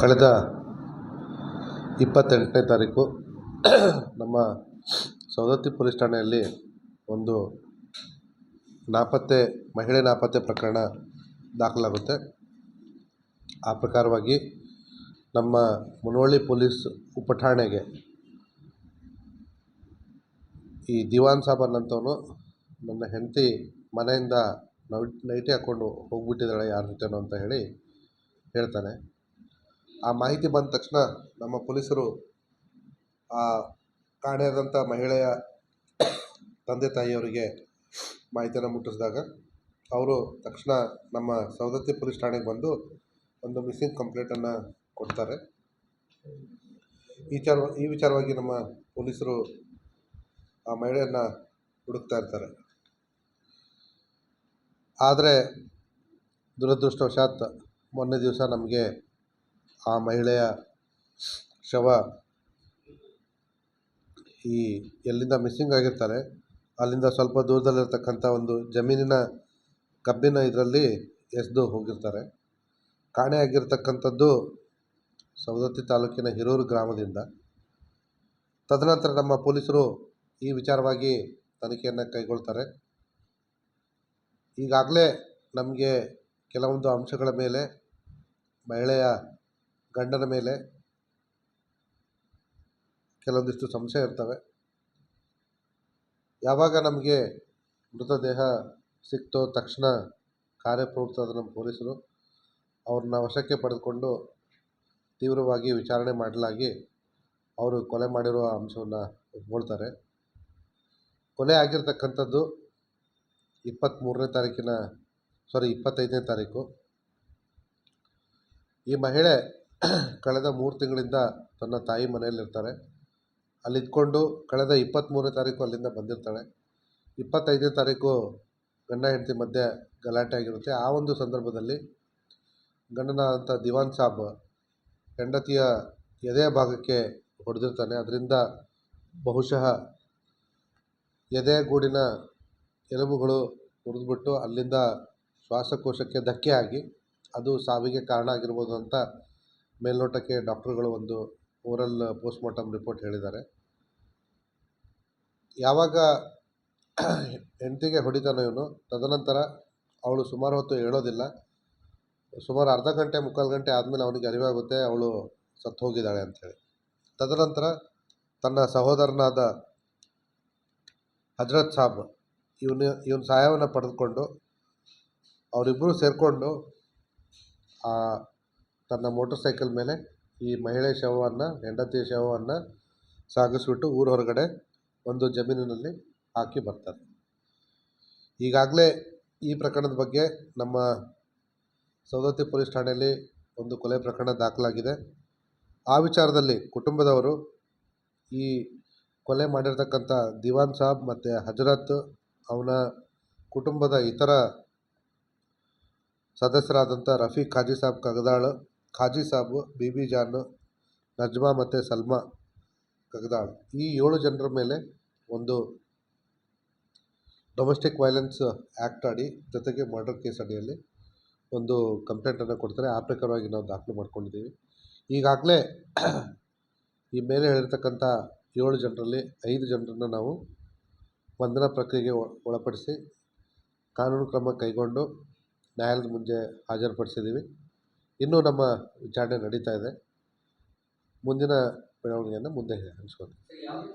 ಕಳೆದ ಇಪ್ಪತ್ತೆಂಟನೇ ತಾರೀಕು ನಮ್ಮ ಸವದತ್ತಿ ಪೊಲೀಸ್ ಠಾಣೆಯಲ್ಲಿ ಒಂದು ನಾಪತ್ತೆ, ಮಹಿಳೆ ನಾಪತ್ತೆ ಪ್ರಕರಣ ದಾಖಲಾಗುತ್ತೆ. ಆ ಪ್ರಕಾರವಾಗಿ ನಮ್ಮ ಮುನವಳ್ಳಿ ಪೊಲೀಸ್ ಉಪಠಾಣೆಗೆ ಈ ದಿವಾನ್ ಸಾಬ್ ಅನ್ನಂಥವನು ನನ್ನ ಹೆಂಡತಿ ಮನೆಯಿಂದ ನೈಟ್ ಹಾಕ್ಕೊಂಡು ಹೋಗ್ಬಿಟ್ಟಿದ್ದಾಳೆ ಯಾರ ಜೊತೆನೋ ಅಂತ ಹೇಳಿ ಹೇಳ್ತಾನೆ. ಆ ಮಾಹಿತಿ ಬಂದ ತಕ್ಷಣ ನಮ್ಮ ಪೊಲೀಸರು ಆ ಕಾಣೆಯಾದಂಥ ಮಹಿಳೆಯ ತಂದೆ ತಾಯಿಯವರಿಗೆ ಮಾಹಿತಿಯನ್ನು ಮುಟ್ಟಿಸಿದಾಗ ಅವರು ತಕ್ಷಣ ನಮ್ಮ ಸವದತ್ತಿ ಪೊಲೀಸ್ ಠಾಣೆಗೆ ಬಂದು ಒಂದು ಮಿಸ್ಸಿಂಗ್ ಕಂಪ್ಲೇಂಟನ್ನು ಕೊಡ್ತಾರೆ. ಈ ವಿಚಾರ ಈ ವಿಚಾರವಾಗಿ ನಮ್ಮ ಪೊಲೀಸರು ಆ ಮಹಿಳೆಯನ್ನು ಹುಡುಕ್ತಾ ಇರ್ತಾರೆ. ಆದರೆ ದುರದೃಷ್ಟವಶಾತ್ ಮೊನ್ನೆ ದಿವಸ ನಮಗೆ ಆ ಮಹಿಳೆಯ ಶವ ಈ ಎಲ್ಲಿಂದ ಮಿಸ್ಸಿಂಗ್ ಆಗಿರ್ತಾರೆ ಅಲ್ಲಿಂದ ಸ್ವಲ್ಪ ದೂರದಲ್ಲಿರ್ತಕ್ಕಂಥ ಒಂದು ಜಮೀನಿನ ಕಬ್ಬಿನ ಇದರಲ್ಲಿ ಎಸೆದು ಹೋಗಿರ್ತಾರೆ. ಕಾಣೆಯಾಗಿರ್ತಕ್ಕಂಥದ್ದು ಸವದತ್ತಿ ತಾಲೂಕಿನ ಹಿರೂರು ಗ್ರಾಮದಿಂದ. ತದನಂತರ ನಮ್ಮ ಪೊಲೀಸರು ಈ ವಿಚಾರವಾಗಿ ತನಿಖೆಯನ್ನು ಕೈಗೊಳ್ತಾರೆ. ಈಗಾಗಲೇ ನಮಗೆ ಕೆಲವೊಂದು ಅಂಶಗಳ ಮೇಲೆ ಮಹಿಳೆಯ ಗಂಡನ ಮೇಲೆ ಕೆಲವೊಂದಿಷ್ಟು ಸಂಶಯ ಇರ್ತವೆ. ಯಾವಾಗ ನಮಗೆ ಮೃತದೇಹ ಸಿಕ್ತೋ ತಕ್ಷಣ ಕಾರ್ಯಪ್ರವೃತ್ತರಾದ ನಮ್ಮ ಪೊಲೀಸರು ಅವ್ರನ್ನ ವಶಕ್ಕೆ ಪಡೆದುಕೊಂಡು ತೀವ್ರವಾಗಿ ವಿಚಾರಣೆ ಮಾಡಲಾಗಿ ಅವರು ಕೊಲೆ ಮಾಡಿರುವ ಅಂಶವನ್ನು ಒಪ್ಕೊಳ್ತಾರೆ ಕೊಲೆ ಆಗಿರ್ತಕ್ಕಂಥದ್ದು ಇಪ್ಪತ್ತ್ಮೂರನೇ ತಾರೀಕಿನ ಸಾರಿ ಇಪ್ಪತ್ತೈದನೇ ತಾರೀಕು. ಈ ಮಹಿಳೆ ಕಳೆದ ಮೂರು ತಿಂಗಳಿಂದ ತನ್ನ ತಾಯಿ ಮನೆಯಲ್ಲಿರ್ತಾರೆ ಅಲ್ಲಿದ್ಕೊಂಡು ಕಳೆದ ಇಪ್ಪತ್ತ್ಮೂರನೇ ತಾರೀಕು ಅಲ್ಲಿಂದ ಬಂದಿರ್ತಾಳೆ. ಇಪ್ಪತ್ತೈದನೇ ತಾರೀಕು ಗಂಡ ಹೆಂಡತಿ ಮಧ್ಯೆ ಗಲಾಟೆ ಆಗಿರುತ್ತೆ. ಆ ಒಂದು ಸಂದರ್ಭದಲ್ಲಿ ಗಂಡನಾದಂಥ ದಿವಾನ್ ಸಾಬ್ ಹೆಂಡತಿಯ ಎದೆಯ ಭಾಗಕ್ಕೆ ಹೊಡೆದಿರ್ತಾನೆ. ಅದರಿಂದ ಬಹುಶಃ ಎದೆಯ ಗೂಡಿನ ಎಲುಬುಗಳು ಮುರಿದ್ಬಿಟ್ಟು ಅಲ್ಲಿಂದ ಶ್ವಾಸಕೋಶಕ್ಕೆ ಧಕ್ಕೆ ಆಗಿ ಅದು ಸಾವಿಗೆ ಕಾರಣ ಆಗಿರ್ಬೋದು ಅಂತ ಮೇಲ್ನೋಟಕ್ಕೆ ಡಾಕ್ಟ್ರುಗಳು ಒಂದು ಓರಲ್ ಪೋಸ್ಟ್ಮಾರ್ಟಮ್ ರಿಪೋರ್ಟ್ ಹೇಳಿದ್ದಾರೆ. ಯಾವಾಗ ಹೆಂಡತಿಗೆ ಹೊಡಿತಾನೋ ಇವನು, ತದನಂತರ ಅವಳು ಸುಮಾರು ಹೊತ್ತು ಹೇಳೋದಿಲ್ಲ. ಸುಮಾರು ಅರ್ಧ ಗಂಟೆ, ಮುಕ್ಕಾಲು ಗಂಟೆ ಆದಮೇಲೆ ಅವನಿಗೆ ಅರಿವಾಗುತ್ತೆ, ಅವಳು ಸತ್ತು ಹೋಗಿದ್ದಾಳೆ ಅಂಥೇಳಿ. ತದನಂತರ ತನ್ನ ಸಹೋದರನಾದ ಹಜರತ್ ಸಾಬ್, ಇವನು, ಇವನ ಸಹಾಯವನ್ನು ಪಡೆದುಕೊಂಡು ಅವರಿಬ್ಬರು ಸೇರಿಕೊಂಡು ತನ್ನ ಮೋಟರ್ ಸೈಕಲ್ ಮೇಲೆ ಈ ಮಹಿಳೆ ಶವವನ್ನು, ಹೆಂಡತಿಯ ಶವವನ್ನು ಸಾಗಿಸ್ಬಿಟ್ಟು ಊರ ಹೊರಗಡೆ ಒಂದು ಜಮೀನಿನಲ್ಲಿ ಹಾಕಿ ಬರ್ತಾರೆ. ಈಗಾಗಲೇ ಈ ಪ್ರಕರಣದ ಬಗ್ಗೆ ನಮ್ಮ ಸವದತ್ತಿ ಪೊಲೀಸ್ ಠಾಣೆಯಲ್ಲಿ ಒಂದು ಕೊಲೆ ಪ್ರಕರಣ ದಾಖಲಾಗಿದೆ. ಆ ವಿಚಾರದಲ್ಲಿ ಕುಟುಂಬದವರು ಈ ಕೊಲೆ ಮಾಡಿರ್ತಕ್ಕಂಥ ದಿವಾನ್ ಸಾಬ್ ಮತ್ತು ಹಜರತ್ ಅವನ ಕುಟುಂಬದ ಇತರ ಸದಸ್ಯರಾದಂಥ ರಫೀಕ್ ಖಾಜಿ ಸಾಬ್ ಕಗದಾಳ್ ಖಾಜಿ ಸಾಬ್ ಬಿಬಿ ಜಾನ್, ನಜ್ಮಾ ಮತ್ತು ಸಲ್ಮಾ ಕಗ್ದಾಳ್ ಈ ಏಳು ಜನರ ಮೇಲೆ ಒಂದು ಡೊಮೆಸ್ಟಿಕ್ ವೈಲೆನ್ಸ್ ಆ್ಯಕ್ಟ್ ಅಡಿ ಜೊತೆಗೆ ಮರ್ಡರ್ ಕೇಸ್ ಅಡಿಯಲ್ಲಿ ಒಂದು ಕಂಪ್ಲೇಂಟನ್ನು ಕೊಡ್ತಾರೆ. ಆ ಪ್ರಕಾರವಾಗಿ ನಾವು ದಾಖಲು ಮಾಡ್ಕೊಂಡಿದ್ದೀವಿ. ಈಗಾಗಲೇ ಈ ಮೇಲೆ ಹೇಳಿರ್ತಕ್ಕಂಥ ಏಳು ಜನರಲ್ಲಿ ಐದು ಜನರನ್ನು ನಾವು ಬಂಧನ ಪ್ರಕ್ರಿಯೆಗೆ ಒಳಪಡಿಸಿ ಕಾನೂನು ಕ್ರಮ ಕೈಗೊಂಡು ನ್ಯಾಯಾಲಯದ ಮುಂದೆ ಹಾಜರುಪಡಿಸಿದ್ದೀವಿ. ಇನ್ನೂ ನಮ್ಮ ವಿಚಾರಣೆ ನಡೀತಾ ಇದೆ. ಮುಂದಿನ ಬೆಳವಣಿಗೆಯನ್ನು ಮುಂದೆ ಹಂಚ್ಕೊಳ್ತೀನಿ